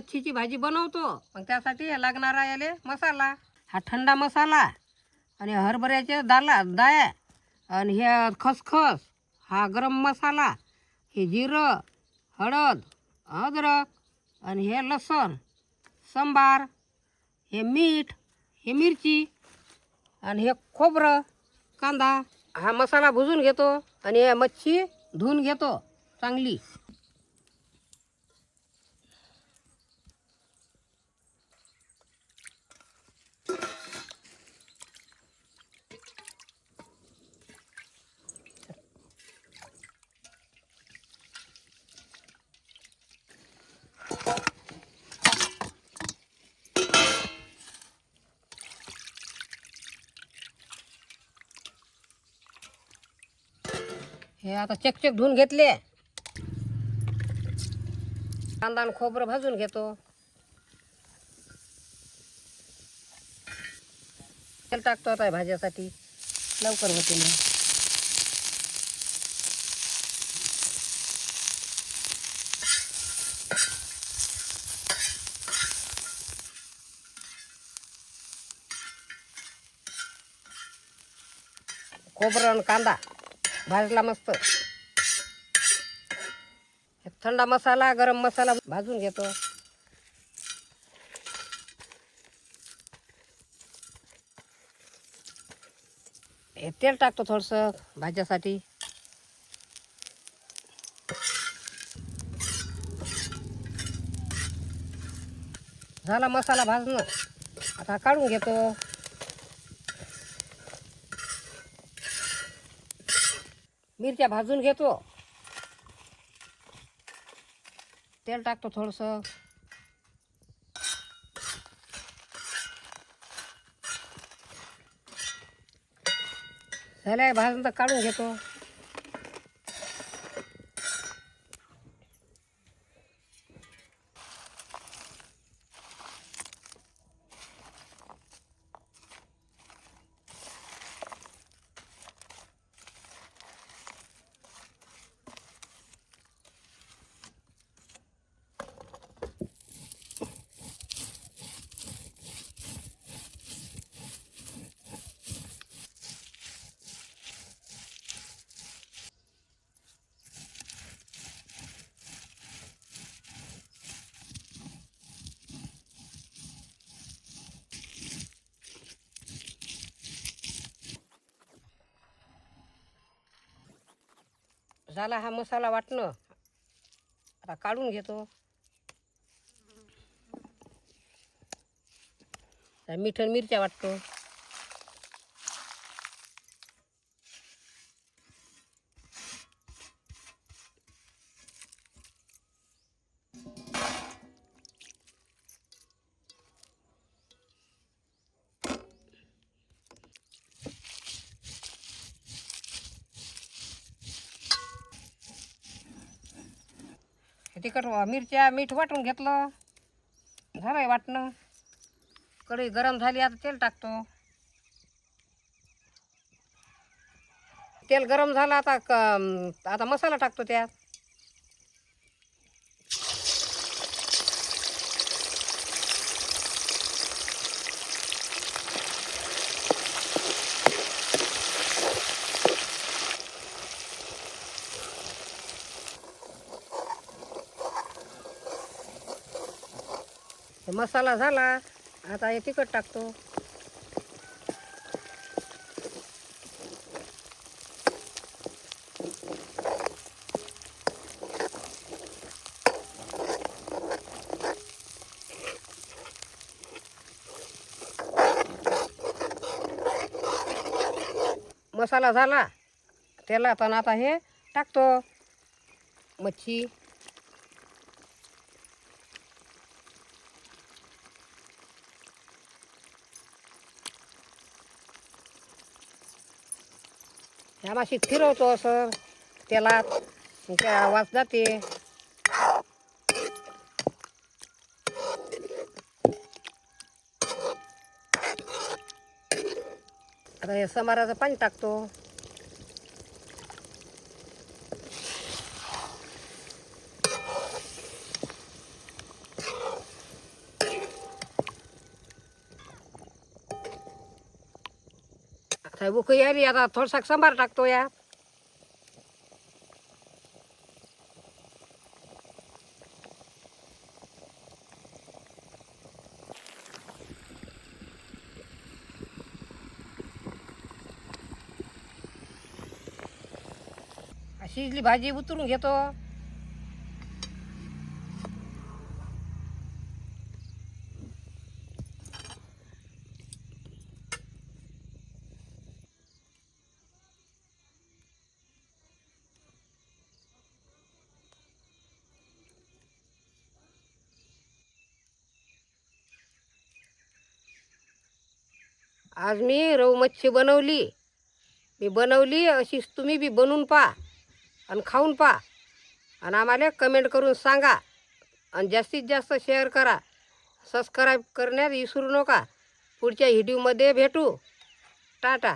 मच्छीची भाजी बनवतो. पण त्यासाठी लागणारा याले मसाला. हा थंडा मसाला आणि हरभऱ्याचे दाला दाया आणि हे खसखस. हा गरम मसाला हे जिरं हळद अद्रक आणि हे लसण संबार हे मीठ हे मिरची आणि हे खोबरं कांदा. हा मसाला भुजून घेतो आणि हे मच्छी धुवून घेतो चांगली. हे आता चकचक धुवून घेतले. कांदा आणि खोबरं भाजून घेतो. तेल टाकतो आता भाज्यासाठी. लवकर होते मग. खोबरं आणि कांदा. भाजला मस्त. एक थंडा मसाला गरम मसाला भाजून घेतो. हे तेल टाकतो थोडंसं भाज्यासाठी. झाला मसाला भाजणं आता काढून घेतो. मिरच्या भाजून घेतो. तेल टाकतो थोडंसं. झालंय भाजून तर काढून घेतो. झाला हा मसाला वाटणं. आता काढून घेतो. मिठ मीठ मिरच्या वाटतो. तिखट मिरच्या मीठ वाटून घेतलं. झालंय वाटणं. कढई गरम झाली आता तेल टाकतो. तेल गरम झालं आता क- आता मसाला टाकतो त्यात. मसाला झाला आता हे तिखट टाकतो. मसाला झाला तेलात पण आता हे टाकतो. मच्छी. ह्या माशी फिरवतो असं. त्याला त्या वास जाते. आता हे समाराचं पाणी टाकतो. आता उकळी आली आता थोडसा सांबार टाकतो या. शिजली भाजी उतरून घेतो. आज मी रव मच्छी बनवली. मी बनवली अशीच तुम्ही बी बनवून पहा आणि खाऊन पहा. आणि आम्हाला कमेंट करून सांगा आणि जास्तीत जास्त शेअर करा. सबस्क्राईब करण्यात विसरू नका. पुढच्या व्हिडिओमध्ये भेटू. टाटा.